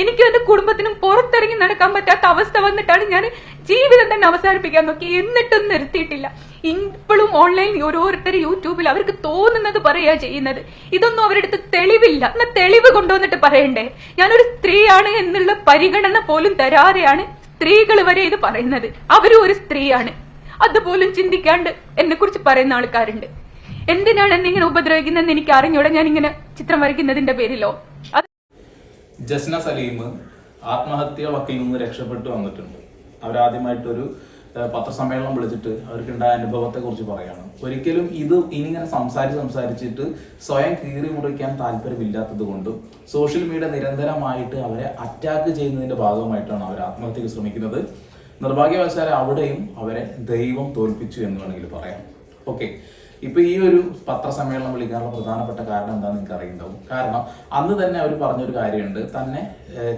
എനിക്കും എന്റെ കുടുംബത്തിനും പുറത്തിറങ്ങി നടക്കാൻ പറ്റാത്ത അവസ്ഥ വന്നിട്ടാണ് ഞാൻ ജീവിതം തന്നെ അവസാനിപ്പിക്കാൻ നോക്കി. എന്നിട്ടും നിർത്തിയിട്ടില്ല. ഇപ്പോഴും ഓൺലൈനിൽ ഓരോരുത്തർ യൂട്യൂബിൽ അവർക്ക് തോന്നുന്നത് പറയാ ചെയ്യുന്നത്. ഇതൊന്നും അവരുടെ അടുത്ത് തെളിവില്ല. എന്നാ തെളിവ് കൊണ്ടുവന്നിട്ട് പറയണ്ടേ? ഞാനൊരു സ്ത്രീയാണ് എന്നുള്ള പരിഗണന പോലും തരാതെയാണ് സ്ത്രീകൾ വരെ ഇത് പറയുന്നത്. അവരും ഒരു സ്ത്രീയാണ്. അതുപോലും ചിന്തിക്കാണ്ട് എന്നെ കുറിച്ച് പറയുന്ന ആൾക്കാരുണ്ട്. എന്തിനാണ് എന്നെ ഇങ്ങനെ ഉപദ്രവിക്കുന്നതെന്ന് എനിക്ക് അറിഞ്ഞൂടെ ഞാൻ ഇങ്ങനെ ചിത്രം വരയ്ക്കുന്നതിന്റെ പേരിലോ? ജസ്ന സലീം ആത്മഹത്യ വക്കിൽ നിന്ന് രക്ഷപ്പെട്ടു വന്നിട്ടുണ്ട്. അവരാദ്യമായിട്ടൊരു പത്രസമ്മേളനം വിളിച്ചിട്ട് അവർക്കുണ്ടായ അനുഭവത്തെ കുറിച്ച് പറയാണ്. ഒരിക്കലും ഇത് ഇനിങ്ങനെ സംസാരിച്ച് സംസാരിച്ചിട്ട് സ്വയം കീറി മുറിക്കാൻ താല്പര്യമില്ലാത്തത് കൊണ്ടും സോഷ്യൽ മീഡിയ നിരന്തരമായിട്ട് അവരെ അറ്റാക്ക് ചെയ്യുന്നതിന്റെ ഭാഗമായിട്ടാണ് അവർ ആത്മഹത്യക്ക് ശ്രമിക്കുന്നത്. നിർഭാഗ്യവശാൽ അവിടെയും അവരെ ദൈവം തോൽപ്പിച്ചു എന്ന് വേണമെങ്കിൽ പറയാം. ഓക്കെ. ഇപ്പൊ ഈ ഒരു പത്രസമ്മേളനം വിളിക്കാനുള്ള പ്രധാനപ്പെട്ട കാരണം എന്താണെന്ന് നിങ്ങൾക്ക് അറിയുണ്ടാവും കാരണം അന്ന് തന്നെ അവർ പറഞ്ഞൊരു കാര്യമുണ്ട്. തന്നെ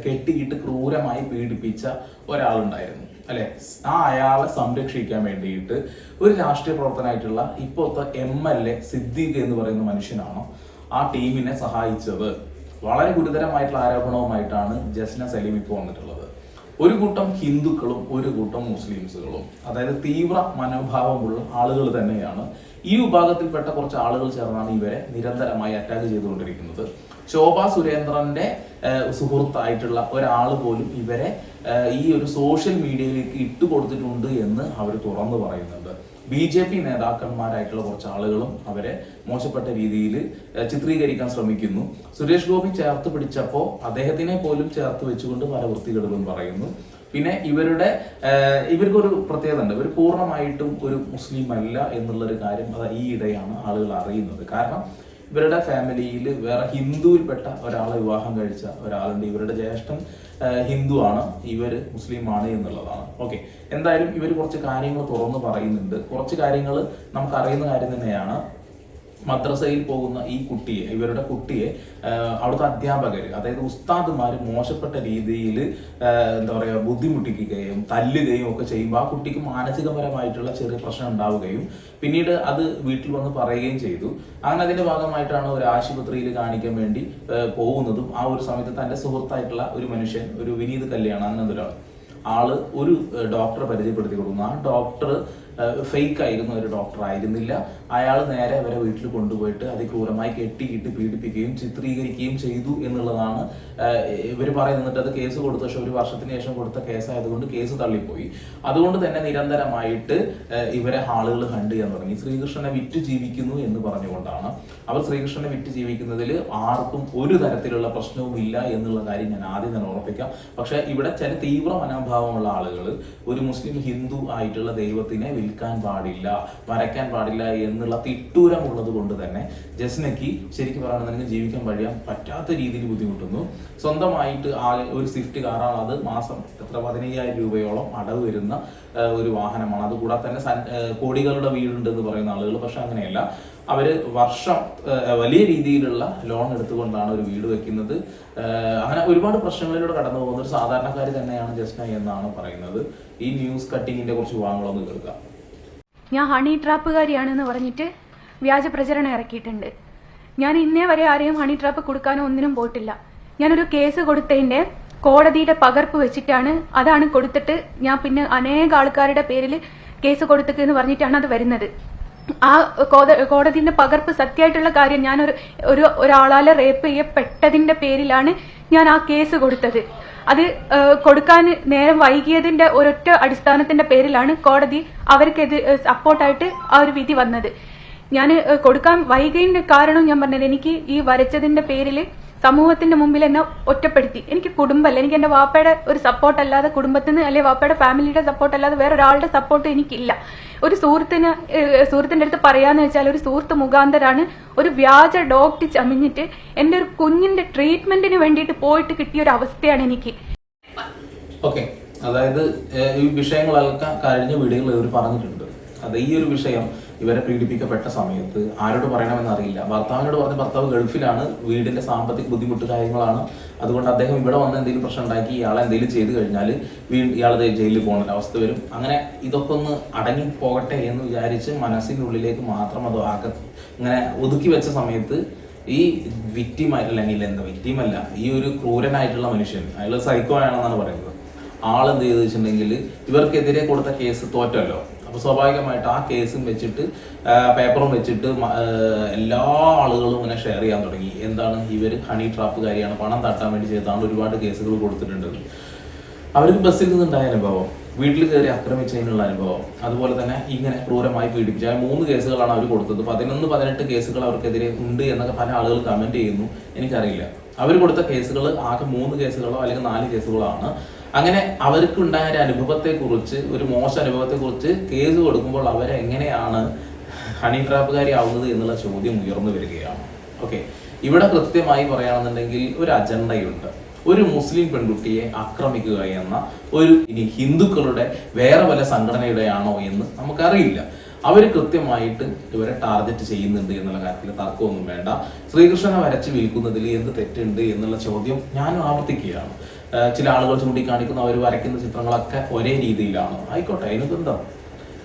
കെട്ടിയിട്ട് ക്രൂരമായി പീഡിപ്പിച്ച ഒരാളുണ്ടായിരുന്നു. അല്ലെ? ആ അയാളെ സംരക്ഷിക്കാൻ വേണ്ടിയിട്ട് ഒരു രാഷ്ട്രീയ പ്രവർത്തനമായിട്ടുള്ള ഇപ്പോഴത്തെ എം എൽ എ സിദ്ദീഖ് എന്ന് പറയുന്ന മനുഷ്യനാണോ ആ ടീമിനെ സഹായിച്ചത്. വളരെ ഗുരുതരമായിട്ടുള്ള ആരോപണവുമായിട്ടാണ് ജസ്ന സലീം ഇപ്പോൾ വന്നിട്ടുള്ളത്. ഒരു കൂട്ടം ഹിന്ദുക്കളും ഒരു കൂട്ടം മുസ്ലിംസുകളും അതായത് തീവ്ര മനോഭാവമുള്ള ആളുകൾ തന്നെയാണ്. ഈ വിഭാഗത്തിൽപ്പെട്ട കുറച്ച് ആളുകൾ ചേർന്നാണ് ഇവരെ നിരന്തരമായി അറ്റാക്ക് ചെയ്തുകൊണ്ടിരിക്കുന്നത്. ശോഭ സുരേന്ദ്രന്റെ സുഹൃത്തായിട്ടുള്ള ഒരാൾ പോലും ഇവരെ ഈ ഒരു സോഷ്യൽ മീഡിയയിലേക്ക് ഇട്ടുകൊടുത്തിട്ടുണ്ട് എന്ന് അവർ തുറന്നു പറയുന്നുണ്ട്. ബി ജെ പി നേതാക്കന്മാരായിട്ടുള്ള കുറച്ച് ആളുകളും അവരെ മോശപ്പെട്ട രീതിയിൽ ചിത്രീകരിക്കാൻ ശ്രമിക്കുന്നു. സുരേഷ് ഗോപി ചേർത്ത് പിടിച്ചപ്പോൾ അദ്ദേഹത്തിനെ പോലും ചേർത്ത് വെച്ചുകൊണ്ട് പല വൃത്തികളും പറയുന്നു. പിന്നെ ഇവരുടെ ഇവർക്കൊരു പ്രത്യേകത ഉണ്ട് ഇവർ പൂർണമായിട്ടും ഒരു മുസ്ലിം അല്ല എന്നുള്ളൊരു കാര്യം അത് ഈയിടെയാണ് ആളുകൾ അറിയുന്നത്. കാരണം ഇവരുടെ ഫാമിലിയിൽ വേറെ ഹിന്ദുവിൽപ്പെട്ട ഒരാളെ വിവാഹം കഴിച്ച ഒരാളുണ്ട്. ഇവരുടെ ജ്യേഷ്ഠൻ ഹിന്ദു ആണ്. ഇവർ മുസ്ലിമാണ് എന്നുള്ളതാണ്. ഓക്കെ. എന്തായാലും ഇവർ കുറച്ച് കാര്യങ്ങൾ തുറന്നു പറയുന്നുണ്ട്. കുറച്ച് കാര്യങ്ങൾ നമുക്ക് അറിയുന്ന കാര്യം തന്നെയാണ്. മദ്രസയിൽ പോകുന്ന ഈ കുട്ടിയെ ഇവരുടെ കുട്ടിയെ അവിടുത്തെ അധ്യാപകർ അതായത് ഉസ്താദുമാർ മോശപ്പെട്ട രീതിയിൽ എന്താ പറയുക ബുദ്ധിമുട്ടിക്കുകയും തല്ലുകയും ഒക്കെ ചെയ്യുമ്പോൾ ആ കുട്ടിക്ക് മാനസികപരമായിട്ടുള്ള ചെറിയ പ്രശ്നം ഉണ്ടാവുകയും പിന്നീട് അത് വീട്ടിൽ വന്ന് പറയുകയും ചെയ്തു. അങ്ങനെ അതിന്റെ ഭാഗമായിട്ടാണ് ഒരു ആശുപത്രിയിൽ കാണിക്കാൻ വേണ്ടി പോകുന്നതും ആ ഒരു സമയത്ത് തന്റെ സുഹൃത്തായിട്ടുള്ള ഒരു മനുഷ്യൻ ഒരു വിനീത് കല്യാണം അങ്ങനെ ഒരാൾ ആൾ ഒരു ഡോക്ടറെ പരിചയപ്പെടുത്തി കൊടുക്കുന്നു. ആ ഡോക്ടർ ഫേക്ക് ആയിരുന്ന ഒരു ഡോക്ടർ ആയിരുന്നില്ല അയാൾ നേരെ അവരെ വീട്ടിൽ കൊണ്ടുപോയിട്ട് അതിക്രൂരമായി കെട്ടിയിട്ട് പീഡിപ്പിക്കുകയും ചിത്രീകരിക്കുകയും ചെയ്തു എന്നുള്ളതാണ് ഇവർ പറയുന്നിട്ട് അത് കേസ് കൊടുത്ത. പക്ഷെ ഒരു വർഷത്തിന് ശേഷം കൊടുത്ത കേസായതുകൊണ്ട് കേസ് തള്ളിപ്പോയി. അതുകൊണ്ട് തന്നെ നിരന്തരമായിട്ട് ഇവരെ ആളുകൾ കണ്ടു ചെയ്യാൻ തുടങ്ങി. ശ്രീകൃഷ്ണനെ വിറ്റ് ജീവിക്കുന്നു എന്ന് പറഞ്ഞുകൊണ്ടാണ്. അവർ ശ്രീകൃഷ്ണനെ വിറ്റ് ജീവിക്കുന്നതിൽ ആർക്കും ഒരു തരത്തിലുള്ള പ്രശ്നവും ഇല്ല എന്നുള്ള കാര്യം ഞാൻ ആദ്യം തന്നെ ഉറപ്പിക്കാം. പക്ഷെ ഇവിടെ ചില തീവ്ര മനോഭാവമുള്ള ആളുകൾ ഒരു മുസ്ലിം ഹിന്ദു ആയിട്ടുള്ള ദൈവത്തിനെ വിൽക്കാൻ പാടില്ല വരയ്ക്കാൻ പാടില്ല എന്നുള്ള തിട്ടൂരം ഉള്ളത് കൊണ്ട് തന്നെ ജസ്നയ്ക്ക് ശരിക്കും പറയുകയാണെന്നുണ്ടെങ്കിൽ ജീവിക്കാൻ കഴിയാൻ പറ്റാത്ത രീതിയിൽ ബുദ്ധിമുട്ടുന്നു. സ്വന്തമായിട്ട് ആ ഒരു സ്വിഫ്റ്റ് കാറാണ് അത്. മാസം എത്ര? പതിനയ്യായിരം രൂപയോളം അടവ് വരുന്ന ഒരു വാഹനമാണ്. അതുകൂടാതെ തന്നെ കോടികളുടെ വീടുണ്ട് എന്ന് പറയുന്ന ആളുകൾ. പക്ഷെ അങ്ങനെയല്ല. അവർ വർഷം വലിയ രീതിയിലുള്ള ലോൺ എടുത്തുകൊണ്ടാണ് ഒരു വീട് വെക്കുന്നത്. അങ്ങനെ ഒരുപാട് പ്രശ്നങ്ങളിലൂടെ കടന്നു പോകുന്ന ഒരു സാധാരണക്കാർ തന്നെയാണ് ജസ്ന എന്നാണ് പറയുന്നത്. ഈ ന്യൂസ് കട്ടിങ്ങിന്റെ കുറച്ച് വിഭാഗങ്ങളൊന്ന് കേൾക്കാം. ഞാൻ ഹണി ട്രാപ്പുകാരിയാണെന്ന് പറഞ്ഞിട്ട് വ്യാജ പ്രചരണം ഇറക്കിയിട്ടുണ്ട്. ഞാൻ ഇന്നേ വരെ ആരെയും ഹണി ട്രാപ്പ് കൊടുക്കാനോ ഒന്നിനും പോയിട്ടില്ല. ഞാനൊരു കേസ് കൊടുത്തതിന്റെ കോടതിയുടെ പകർപ്പ് വെച്ചിട്ടാണ് അതാണ് കൊടുത്തിട്ട് ഞാൻ പിന്നെ അനേക ആൾക്കാരുടെ പേരിൽ കേസ് കൊടുത്തിട്ട് പറഞ്ഞിട്ടാണ് അത് വരുന്നത്. ആ കോടതിന്റെ പകർപ്പ് സത്യമായിട്ടുള്ള കാര്യം ഞാൻ ഒരു ഒരു ഒരാളാലെ റേപ്പ് ചെയ്യപ്പെട്ടതിന്റെ പേരിലാണ് ഞാൻ ആ കേസ് കൊടുത്തത്. അത് കൊടുക്കാൻ നേരം വൈകിയതിന്റെ ഒരൊറ്റ അടിസ്ഥാനത്തിന്റെ പേരിലാണ് കോടതി അവർക്ക് സപ്പോർട്ടായിട്ട് ആ ഒരു വിധി വന്നത്. ഞാൻ കൊടുക്കാൻ വൈകിയതിന്റെ കാരണം ഞാൻ പറഞ്ഞത് എനിക്ക് ഈ വരച്ചതിന്റെ പേരിൽ സമൂഹത്തിന്റെ മുമ്പിൽ എന്നെ ഒറ്റപ്പെടുത്തി. എനിക്ക് കുടുംബമല്ല. എനിക്ക് എന്റെ വാപ്പയുടെ ഒരു സപ്പോർട്ട് അല്ലാതെ കുടുംബത്തിന് അല്ലെങ്കിൽ വാപ്പയുടെ ഫാമിലിയുടെ സപ്പോർട്ട് അല്ലാതെ വേറെ ഒരാളുടെ സപ്പോർട്ട് എനിക്കില്ല. ഒരു സുഹൃത്തിന് സുഹൃത്തിന്റെ അടുത്ത് പറയാന്ന് വെച്ചാൽ ഒരു സുഹൃത്ത് മുഖാന്തരാണ് ഒരു വ്യാജ ഡോക്ടർ ചമിഞ്ഞിട്ട് എന്റെ ഒരു കുഞ്ഞിന്റെ ട്രീറ്റ്മെന്റിന് വേണ്ടിയിട്ട് പോയിട്ട് കിട്ടിയ ഒരു അവസ്ഥയാണ് എനിക്ക്. അതായത് ഈ വിഷയങ്ങളൊക്കെ കഴിഞ്ഞ വീടുകളിൽ ഇവർ പറഞ്ഞിട്ടുണ്ട്. അത് ഈ ഒരു വിഷയം ഇവരെ പീഡിപ്പിക്കപ്പെട്ട സമയത്ത് ആരോട് പറയണമെന്ന് അറിയില്ല ഭർത്താവിനോട് പറഞ്ഞ ഭർത്താവ് ഗൾഫിലാണ് വീടിന്റെ സാമ്പത്തിക ബുദ്ധിമുട്ട് കാര്യങ്ങളാണ്. അതുകൊണ്ട് അദ്ദേഹം ഇവിടെ വന്ന് എന്തെങ്കിലും പ്രശ്നം ഉണ്ടാക്കി ഇയാളെ എന്തെങ്കിലും ചെയ്തു കഴിഞ്ഞാൽ വീ ഇയാൾ ദേ ജയിലിൽ പോകുന്ന അവസ്ഥ വരും. അങ്ങനെ ഇതൊക്കെ ഒന്ന് അടങ്ങി പോകട്ടെ എന്ന് വിചാരിച്ച് മനസ്സിനുള്ളിലേക്ക് മാത്രം അത് ആക ഇങ്ങനെ ഒതുക്കി വെച്ച സമയത്ത് ഈ വിക്റ്റിം അല്ലെങ്കിൽ എന്താ അല്ല ഈ ഒരു ക്രൂരനായിട്ടുള്ള മനുഷ്യൻ അയാൾ സൈക്കോ ആണെന്നാണ് പറയുന്നത്. ആളെന്ത് ചെയ്തു വെച്ചിട്ടുണ്ടെങ്കിൽ ഇവർക്കെതിരെ കൊടുത്ത കേസ് തോറ്റല്ലോ. അപ്പൊ സ്വാഭാവികമായിട്ട് ആ കേസും വെച്ചിട്ട് പേപ്പറും വെച്ചിട്ട് എല്ലാ ആളുകളും ഇങ്ങനെ ഷെയർ ചെയ്യാൻ തുടങ്ങി. എന്താണ്? ഇവർ ഹണി ട്രാപ്പുകാരിയാണ് പണം തട്ടാൻ വേണ്ടി ചെയ്താണ് ഒരുപാട് കേസുകൾ കൊടുത്തിട്ടുണ്ട് അവർക്ക് ബസ്സിൽ നിന്നുണ്ടായ അനുഭവം. വീട്ടിൽ കയറി ആക്രമിച്ചതിനുള്ള അനുഭവം. അതുപോലെ തന്നെ ഇങ്ങനെ ക്രൂരമായി പീഡിപ്പിച്ച. മൂന്ന് കേസുകളാണ് അവർ കൊടുത്തത്. പതിനൊന്ന് പതിനെട്ട് കേസുകൾ അവർക്കെതിരെ ഉണ്ട് എന്നൊക്കെ പല ആളുകൾ കമന്റ് ചെയ്യുന്നു. എനിക്കറിയില്ല. അവർ കൊടുത്ത കേസുകൾ ആകെ മൂന്ന് കേസുകളോ അല്ലെങ്കിൽ നാല് കേസുകളോ ആണ്. അങ്ങനെ അവർക്കുണ്ടായ ഒരു അനുഭവത്തെ കുറിച്ച് ഒരു മോശം അനുഭവത്തെക്കുറിച്ച് കേസ് കൊടുക്കുമ്പോൾ അവരെങ്ങനെയാണ് ഹണി ട്രാപ്പുകാരി ആവുന്നത് എന്നുള്ള ചോദ്യം ഉയർന്നു വരികയാണ്. ഓക്കെ ഇവിടെ കൃത്യമായി പറയുകയാണെന്നുണ്ടെങ്കിൽ ഒരു അജണ്ടയുണ്ട്. ഒരു മുസ്ലിം പെൺകുട്ടിയെ ആക്രമിക്കുക എന്ന ഒരു ഇനി ഹിന്ദുക്കളുടെ വേറെ വല്ല സംഘടനയുടെയാണോ എന്ന് നമുക്കറിയില്ല. അവർ കൃത്യമായിട്ട് ഇവരെ ടാർഗറ്റ് ചെയ്യുന്നുണ്ട് എന്നുള്ള കാര്യത്തിൽ തർക്കമൊന്നും വേണ്ട. ശ്രീകൃഷ്ണനെ വരച്ച് വിൽക്കുന്നതിൽ എന്ത് തെറ്റുണ്ട് എന്നുള്ള ചോദ്യം ഞാനും ആവർത്തിക്കുകയാണ്. ചില ആളുകൾ ചൂണ്ടിക്കാണിക്കുന്ന അവർ വരയ്ക്കുന്ന ചിത്രങ്ങളൊക്കെ ഒരേ രീതിയിലാണ്. ആയിക്കോട്ടെ അതിനൊക്കെ എന്താ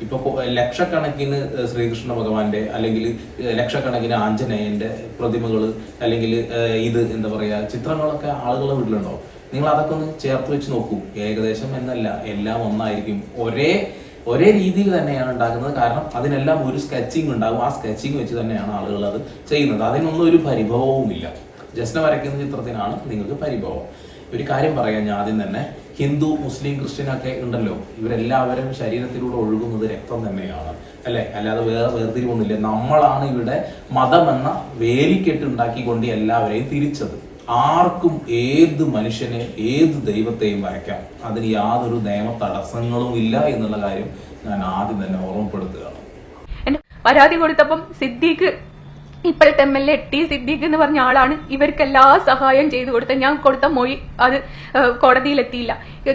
ഇപ്പൊ ലക്ഷക്കണക്കിന് ശ്രീകൃഷ്ണ ഭഗവാന്റെ അല്ലെങ്കിൽ ലക്ഷക്കണക്കിന് ആഞ്ജനേയന്റെ പ്രതിമകൾ അല്ലെങ്കിൽ ഇത് എന്താ പറയാ ചിത്രങ്ങളൊക്കെ ആളുകളുടെ വീട്ടിലുണ്ടോ നിങ്ങൾ അതൊക്കെ ഒന്ന് ചേർത്ത് വെച്ച് നോക്കൂ. ഏകദേശം എന്നല്ല എല്ലാം ഒന്നായിരിക്കും. ഒരേ ഒരേ രീതിയിൽ തന്നെയാണ് ഉണ്ടാക്കുന്നത്. കാരണം അതിനെല്ലാം ഒരു സ്കെച്ചിങ് ഉണ്ടാകും ആ സ്കെച്ചിങ് വെച്ച് തന്നെയാണ് ആളുകൾ അത് ചെയ്യുന്നത്. അതിനൊന്നും ഒരു പരിഭവവുമില്ല. ജസ്റ്റ് വരയ്ക്കുന്ന ചിത്രത്തിനാണ് നിങ്ങൾക്ക് പരിഭവം. ഒരു കാര്യം പറയാം ഞാൻ ആദ്യം തന്നെ. ഹിന്ദു മുസ്ലിം ക്രിസ്ത്യൻ ഒക്കെ ഉണ്ടല്ലോ. ഇവരെല്ലാവരും ശരീരത്തിലൂടെ ഒഴുകുന്നത് രക്തം തന്നെയാണ്. അല്ലെ? അല്ലാതെ വേറെ വേർതിരിവൊന്നുമില്ല. നമ്മളാണ് ഇവിടെ മതമെന്ന വേലിക്കെട്ട് ഉണ്ടാക്കിക്കൊണ്ട് എല്ലാവരെയും തിരിച്ചത്. ആർക്കും ഏത് മനുഷ്യനെ ഏത് ദൈവത്തെയും വരയ്ക്കാം. അതിന് യാതൊരു നിയമ തടസ്സങ്ങളും ഇല്ല എന്നുള്ള കാര്യം ഞാൻ ആദ്യം തന്നെ ഓർമ്മപ്പെടുത്തുകയാണ്. പരാതി കൊടുത്തപ്പം സിദ്ദീഖ് ഇപ്പോഴത്തെ M L A T Siddique എന്ന് പറഞ്ഞ ആളാണ്. ഇവർക്ക് എല്ലാ സഹായം ചെയ്തു കൊടുത്തത്. ഞാൻ കൊടുത്ത മൊഴി അത് കോടതിയിലെത്തിയില്ല.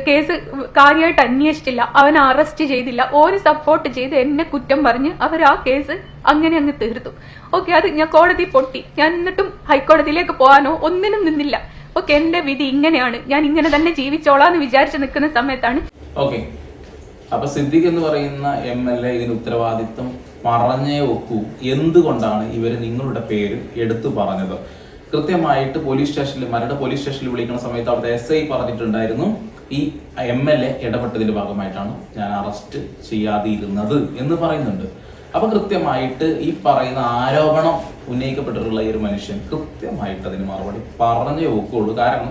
കേസ് കാര്യമായിട്ട് അന്വേഷിച്ചില്ല. അവൻ അറസ്റ്റ് ചെയ്തില്ല. ഓര് സപ്പോർട്ട് ചെയ്ത് എന്നെ കുറ്റം പറഞ്ഞ് അവർ ആ കേസ് അങ്ങനെ അങ്ങ് തീർത്തു. ഓക്കെ അത് ഞാൻ കോടതി പൊട്ടി. ഞാൻ എന്നിട്ടും ഹൈക്കോടതിയിലേക്ക് പോകാനോ ഒന്നിനും നിന്നില്ല. ഓക്കെ എന്റെ വിധി ഇങ്ങനെയാണ്. ഞാൻ ഇങ്ങനെ തന്നെ ജീവിച്ചോളാന്ന് വിചാരിച്ച് നിൽക്കുന്ന സമയത്താണ് ഓക്കെ. അപ്പൊ സിദ്ദിഖ് എന്ന് പറയുന്ന എം എൽ എ ഇതിന് ഉത്തരവാദിത്വം പറഞ്ഞേ ഒക്കൂ. എന്തുകൊണ്ടാണ് ഇവർ നിങ്ങളുടെ പേര് എടുത്തു പറഞ്ഞത്? കൃത്യമായിട്ട് പോലീസ് സ്റ്റേഷനിൽ മരട് പോലീസ് സ്റ്റേഷനിൽ വിളിക്കുന്ന സമയത്ത് അവിടുത്തെ എസ് ഐ പറഞ്ഞിട്ടുണ്ടായിരുന്നു. ഈ എം എൽ എ ഇടപെട്ടതിന്റെ ഭാഗമായിട്ടാണ് ഞാൻ അറസ്റ്റ് ചെയ്യാതിരുന്നത് എന്ന് പറയുന്നുണ്ട്. അപ്പൊ കൃത്യമായിട്ട് ഈ പറയുന്ന ആരോപണം ഉന്നയിക്കപ്പെട്ടിട്ടുള്ള ഈ ഒരു മനുഷ്യൻ കൃത്യമായിട്ട് അതിന് മറുപടി പറഞ്ഞേ ഒക്കുള്ളൂ. കാരണം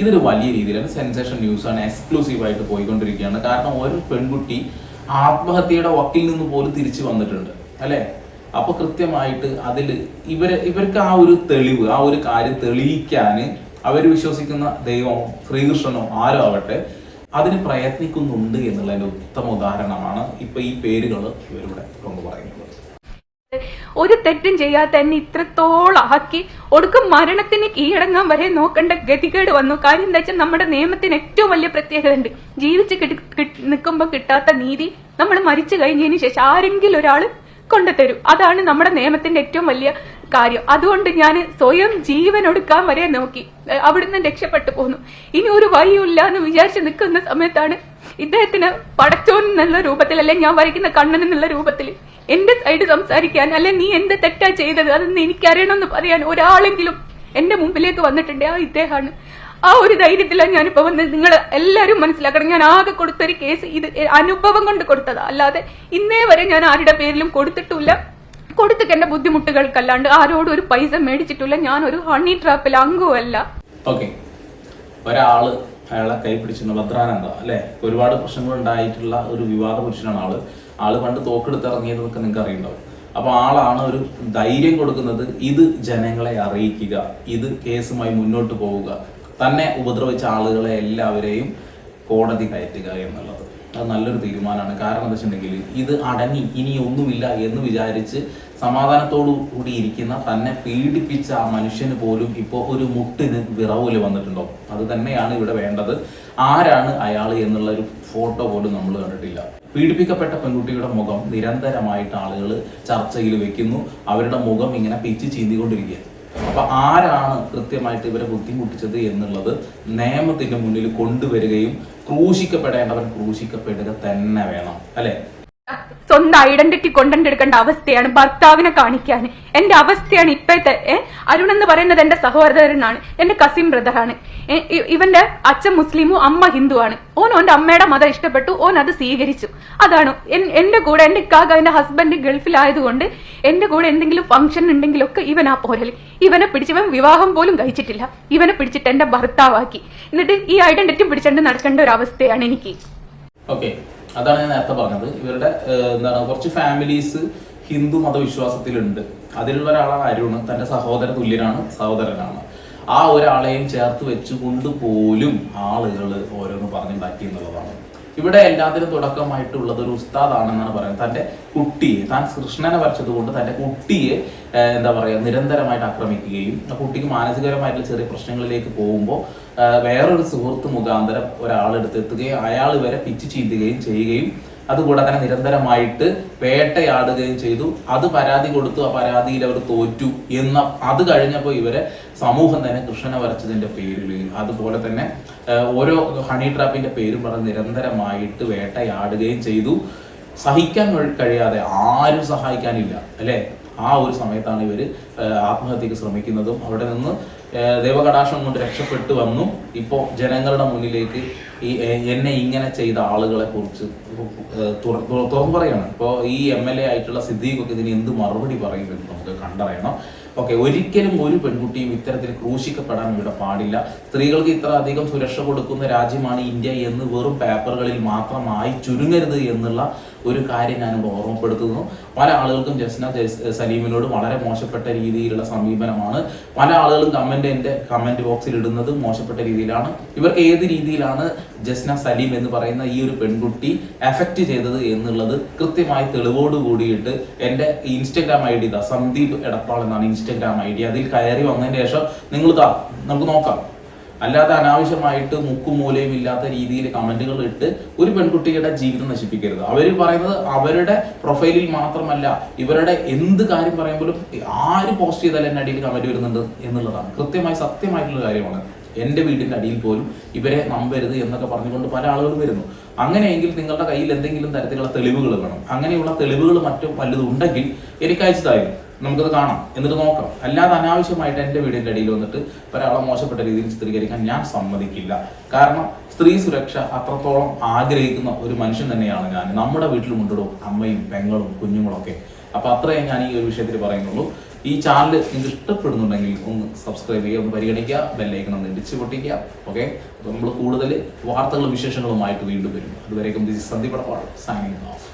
ഇതൊരു വലിയ രീതിയിലാണ് സെൻസേഷൻ ന്യൂസ് ആണ്. എക്സ്ക്ലൂസീവ് ആയിട്ട് പോയിക്കൊണ്ടിരിക്കുകയാണ്. കാരണം ഒരു പെൺകുട്ടി ആത്മഹത്യയുടെ വക്കിൽ നിന്ന് പോലും തിരിച്ചു വന്നിട്ടുണ്ട് അല്ലേ? അപ്പൊ കൃത്യമായിട്ട് അതിൽ ഇവരെ ഇവർക്ക് ആ ഒരു തെളിവ് ആ ഒരു കാര്യം തെളിയിക്കാൻ അവർ വിശ്വസിക്കുന്ന ദൈവമോ ശ്രീകൃഷ്ണനോ ആരോ ആവട്ടെ അതിന് പ്രയത്നിക്കുന്നുണ്ട് എന്നുള്ളതിന്റെ ഉത്തമ ഉദാഹരണമാണ് ഇപ്പൊ ഈ പേരുകൾ ഇവരിവിടെ കൊണ്ടു പറയുന്നത്. ഒരു തെറ്റും ചെയ്യാത്ത എന്നെ ഇത്രത്തോളം ആക്കി. ഒടുക്കം മരണത്തിന് കീഴടങ്ങാൻ വരെ നോക്കേണ്ട ഗതികേട് വന്നു. കാര്യം എന്താ വെച്ചാൽ നമ്മുടെ നിയമത്തിന് ഏറ്റവും വലിയ പ്രത്യേകത ഉണ്ട്. ജീവിച്ച് നിൽക്കുമ്പോൾ കിട്ടാത്ത നീതി നമ്മൾ മരിച്ചു കഴിഞ്ഞതിന് ശേഷം ആരെങ്കിലും ഒരാൾ കൊണ്ടുതരും. അതാണ് നമ്മുടെ നിയമത്തിന്റെ ഏറ്റവും വലിയ കാര്യം. അതുകൊണ്ട് ഞാൻ സ്വയം ജീവൻ ഒടുക്കാൻ വരെ നോക്കി. അവിടുന്ന് രക്ഷപ്പെട്ടു പോന്നു. ഇനി ഒരു വഴിയില്ല എന്ന് വിചാരിച്ച് നിൽക്കുന്ന സമയത്താണ് ഇദ്ദേഹത്തിന് പടച്ചോൻ എന്നുള്ള രൂപത്തിൽ അല്ലെ ഞാൻ വരയ്ക്കുന്ന കണ്ണൻ എന്നുള്ള രൂപത്തിൽ എന്റെ സൈഡ് സംസാരിക്കാൻ അല്ലെ നീ എന്ത് തെറ്റാ ചെയ്തത്? അതെന്ന് എനിക്കറിയണമെന്ന് പറയാൻ ഒരാളെങ്കിലും എന്റെ മുമ്പിലേക്ക് വന്നിട്ടുണ്ട്. ആ ഇദ്ദേഹമാണ്. ആ ഒരു ധൈര്യത്തിലാണ് ഞാനിപ്പോ വന്നത്. നിങ്ങൾ എല്ലാവരും മനസ്സിലാക്കണം. ഞാൻ ആകെ കൊടുത്തൊരു കേസ് ഇത് അനുഭവം കൊണ്ട് കൊടുത്തതാ. അല്ലാതെ ഇന്നേ വരെ ഞാൻ ആരുടെ പേരിലും കൊടുത്തിട്ടില്ല കൊടുത്തിട്ട് എന്റെ ബുദ്ധിമുട്ടുകൾക്കല്ലാണ്ട് ആരോടും ഒരു പൈസ മേടിച്ചിട്ടില്ല. ഞാൻ ഒരു ഹണി ട്രാപ്പിൽ അംഗവുമല്ല. ഓക്കെ ഒരാൾ അയാളെ കൈ പിടിച്ചിട്ടുണ്ട് ഭദ്രാനന്ദ അല്ലെ? ഒരുപാട് പ്രശ്നങ്ങൾ ഉണ്ടായിട്ടുള്ള ഒരു വിവാദ പുരുഷനാണ് ആൾ. ആൾ പണ്ട് തോക്കെടുത്ത് ഇറങ്ങിയതൊക്കെ നിങ്ങൾക്ക് അറിയണ്ടാവും. അപ്പൊ ആളാണ് ഒരു ധൈര്യം കൊടുക്കുന്നത് ഇത് ജനങ്ങളെ അറിയിക്കുക ഇത് കേസുമായി മുന്നോട്ട് പോവുക തന്നെ ഉപദ്രവിച്ച ആളുകളെ എല്ലാവരെയും കോടതി കയറ്റുക എന്നുള്ളത്. അത് നല്ലൊരു തീരുമാനമാണ്. കാരണം എന്താ വെച്ചിട്ടുണ്ടെങ്കിൽ ഇത് അടങ്ങി ഇനി ഒന്നുമില്ല എന്ന് വിചാരിച്ച് സമാധാനത്തോടു കൂടി ഇരിക്കുന്ന തന്നെ പീഡിപ്പിച്ച ആ മനുഷ്യന് പോലും ഇപ്പോൾ ഒരു മുട്ടിന് വിറവൽ വന്നിട്ടുണ്ടോ? അത് തന്നെയാണ് ഇവിടെ വേണ്ടത്. ആരാണ് അയാൾ എന്നുള്ള ഒരു ഫോട്ടോ പോലും നമ്മൾ കണ്ടിട്ടില്ല. പീഡിപ്പിക്കപ്പെട്ട പെൺകുട്ടിയുടെ മുഖം നിരന്തരമായിട്ട് ആളുകൾ ചർച്ചയിൽ വെക്കുന്നു. അവരുടെ മുഖം ഇങ്ങനെ പിച്ച് ചീന്തിക്കൊണ്ടിരിക്കുക അപ്പൊ ആരാണ് കൃത്യമായിട്ട് ഇവരെ ബുദ്ധിമുട്ടിച്ചത് എന്നുള്ളത് നിയമത്തിന്റെ മുന്നിൽ കൊണ്ടുവരികയും ക്രൂശിക്കപ്പെടേണ്ടവൻ ക്രൂശിക്കപ്പെടുക തന്നെ വേണം അല്ലെ? സ്വന്തം ഐഡന്റിറ്റി കൊണ്ടെടുക്കേണ്ട അവസ്ഥയാണ് ഭർത്താവിനെ കാണിക്കാൻ. എന്റെ അവസ്ഥയാണ് ഇപ്പോഴത്തെ അരുൺ എന്ന് പറയുന്നത് എന്റെ സഹോദരനാണ് എന്റെ കസിൻ ബ്രദറാണ് ഇവന്റെ അച്ഛൻ മുസ്ലിമും അമ്മ ഹിന്ദുവാണ്. ഓൻ ഓന്റെ അമ്മയുടെ മതം ഇഷ്ടപ്പെട്ടു ഓൻ അത് സ്വീകരിച്ചു. അതാണ്. എന്റെ കൂടെ എന്റെ ഇക്കാക എന്റെ ഹസ്ബൻഡ് ഗൾഫിലായതുകൊണ്ട് എന്റെ കൂടെ എന്തെങ്കിലും ഫംഗ്ഷൻ ഉണ്ടെങ്കിലൊക്കെ ഇവൻ ആ പോരൽ ഇവനെ പിടിച്ചവൻ വിവാഹം പോലും കഴിച്ചിട്ടില്ല. ഇവനെ പിടിച്ചിട്ട് എന്റെ ഭർത്താവാക്കി. എന്നിട്ട് ഈ ഐഡന്റിറ്റി പിടിച്ചിട്ട് നടക്കേണ്ട ഒരു അവസ്ഥയാണ് എനിക്ക്. ഓക്കെ അതാണ് ഞാൻ നേരത്തെ പറഞ്ഞത്. ഇവരുടെ എന്താണ് കുറച്ച് ഫാമിലീസ് ഹിന്ദു മതവിശ്വാസത്തിലുണ്ട്. അതിലുള്ള ഒരാളാണ് അരുൺ തന്റെ സഹോദര തുല്യനാണ് സഹോദരനാണ്. ആ ഒരാളെയും ചേർത്ത് വെച്ചുകൊണ്ട് പോലും ആളുകൾ ഓരോന്ന് പറഞ്ഞു പറഞ്ഞുണ്ടാക്കി എന്നുള്ളതാണ്. ഇവിടെ എല്ലാത്തിനും തുടക്കമായിട്ടുള്ളത് ഒരു ഉസ്താദാണെന്നാണ് പറയുന്നത്. തന്റെ കുട്ടിയെ താൻ കൃഷ്ണനെ വരച്ചത് കൊണ്ട് തന്റെ കുട്ടിയെ എന്താ പറയുക നിരന്തരമായിട്ട് ആക്രമിക്കുകയും ആ കുട്ടിക്ക് മാനസികപരമായിട്ടുള്ള ചെറിയ പ്രശ്നങ്ങളിലേക്ക് പോകുമ്പോൾ വേറൊരു സുഹൃത്ത് മുഖാന്തരം ഒരാളെടുത്തെത്തുകയും അയാൾ വരെ പിച്ച് ചീന്തുകയും ചെയ്യുകയും അതുകൂടാതെ തന്നെ നിരന്തരമായിട്ട് വേട്ടയാടുകയും ചെയ്തു. അത് പരാതി കൊടുത്തു. ആ പരാതിയിൽ അവർ തോറ്റു എന്ന അത് കഴിഞ്ഞപ്പോൾ ഇവരെ സമൂഹം തന്നെ കൃഷ്ണനെ വരച്ചതിന്റെ പേരിൽ അതുപോലെ തന്നെ ഓരോ ഹണി ട്രാപ്പിന്റെ പേരും പറഞ്ഞ് നിരന്തരമായിട്ട് വേട്ടയാടുകയും ചെയ്തു. സഹിക്കാൻ കഴി- കഴിയാതെ ആരും സഹായിക്കാനില്ല അല്ലേ? ആ ഒരു സമയത്താണ് ഇവർ ആത്മഹത്യക്ക് ശ്രമിക്കുന്നതും. അവിടെ നിന്ന് ദൈവകടാക്ഷം കൊണ്ട് രക്ഷപ്പെട്ടു വന്നു. ഇപ്പോൾ ജനങ്ങളുടെ മുന്നിലേക്ക് ഈ എന്നെ ഇങ്ങനെ ചെയ്ത ആളുകളെ കുറിച്ച് തുറന്നു പറയണം. ഇപ്പോൾ ഈ എം എൽ എ ആയിട്ടുള്ള സിദ്ദീഖൊക്കെ ഇതിന് എന്ത് മറുപടി പറയുമെന്ന് നമുക്ക് കണ്ടറിയണം. ഓക്കെ ഒരിക്കലും ഒരു പെൺകുട്ടിയും ഇത്തരത്തിൽ ക്രൂശിക്കപ്പെടാൻ ഇവിടെ പാടില്ല. സ്ത്രീകൾക്ക് ഇത്ര അധികം സുരക്ഷ കൊടുക്കുന്ന രാജ്യമാണ് ഇന്ത്യ എന്ന് വെറും പേപ്പറുകളിൽ മാത്രമായി ചുരുങ്ങരുത് എന്നുള്ള ഒരു കാര്യം ഞാൻ ഓർമ്മപ്പെടുത്തുന്നു. പല ആളുകൾക്കും ജസ്ന സലീമിനോട് വളരെ മോശപ്പെട്ട രീതിയിലുള്ള സമീപനമാണ്. പല ആളുകളും കമന്റ് എന്റെ കമന്റ് ബോക്സിൽ ഇടുന്നത് മോശപ്പെട്ട രീതിയിലാണ്. ഇവർക്ക് ഏത് രീതിയിലാണ് ജസ്ന സലീം എന്ന് പറയുന്ന ഈ ഒരു പെൺകുട്ടി എഫക്റ്റ് ചെയ്തത് എന്നുള്ളത് കൃത്യമായി തെളിവോട് കൂടിയിട്ട് എന്റെ ഇൻസ്റ്റഗ്രാം ഐ ഡി ഇതാ സന്ദീപ് എടപ്പാൾ എന്നാണ് ഇൻസ്റ്റഗ്രാം ഐ ഡി അതിൽ കയറി വന്നതിന് ശേഷം നിങ്ങൾ നമുക്ക് നോക്കാം. അല്ലാതെ അനാവശ്യമായിട്ട് മുക്കും മൂലയും ഇല്ലാത്ത രീതിയിൽ കമന്റുകൾ ഇട്ട് ഒരു പെൺകുട്ടിയുടെ ജീവിതം നശിപ്പിക്കരുത്. അവർ പറയുന്നത് അവരുടെ പ്രൊഫൈലിൽ മാത്രമല്ല ഇവരുടെ എന്ത് കാര്യം പറയുമ്പോഴും ആര് പോസ്റ്റ് ചെയ്താലും എന്റെ അടിയിൽ കമന്റ് വരുന്നുണ്ട് എന്നുള്ളതാണ്. കൃത്യമായി സത്യമായിട്ടുള്ള കാര്യമാണ്. എന്റെ വീടിന്റെ അടിയിൽ പോലും ഇവരെ നമ്പരുത് എന്നൊക്കെ പറഞ്ഞുകൊണ്ട് പല ആളുകളും വരുന്നു. അങ്ങനെയെങ്കിൽ നിങ്ങളുടെ കയ്യിൽ എന്തെങ്കിലും തരത്തിലുള്ള തെളിവുകൾ വേണം. അങ്ങനെയുള്ള തെളിവുകൾ മറ്റും വല്ലതും ഉണ്ടെങ്കിൽ എനിക്ക് അയച്ചതായിരുന്നു നമുക്കത് കാണാം. എന്നിട്ട് നോക്കാം. അല്ലാതെ അനാവശ്യമായിട്ട് എന്റെ വീടിന്റെ അടിയിൽ വന്നിട്ട് ഒരാളെ മോശപ്പെട്ട രീതിയിൽ ചിത്രീകരിക്കാൻ ഞാൻ സമ്മതിക്കില്ല. കാരണം സ്ത്രീ സുരക്ഷ അത്രത്തോളം ആഗ്രഹിക്കുന്ന ഒരു മനുഷ്യൻ തന്നെയാണ് ഞാൻ. നമ്മുടെ വീട്ടിലും ഉണ്ടോ അമ്മയും പെങ്ങളും കുഞ്ഞുങ്ങളൊക്കെ അപ്പൊ അത്രയും ഞാൻ ഈ ഒരു വിഷയത്തിൽ പറയുന്നുള്ളൂ. ഈ ചാനൽ നിങ്ങൾക്ക് ഇഷ്ടപ്പെടുന്നുണ്ടെങ്കിൽ ഒന്ന് സബ്സ്ക്രൈബ് ചെയ്യുക ഒന്ന് പരിഗണിക്കുക ബെല്ലൈക്കൺ ഒന്ന് ഇടിച്ചു പൊട്ടിക്കുക ഓക്കെ? നമ്മൾ കൂടുതൽ വാർത്തകളും വിശേഷങ്ങളുമായിട്ട് വീണ്ടും വരും. അതുവരേക്കും ദിസ് സന്ദീപ് സൈനിങ് ഓഫ്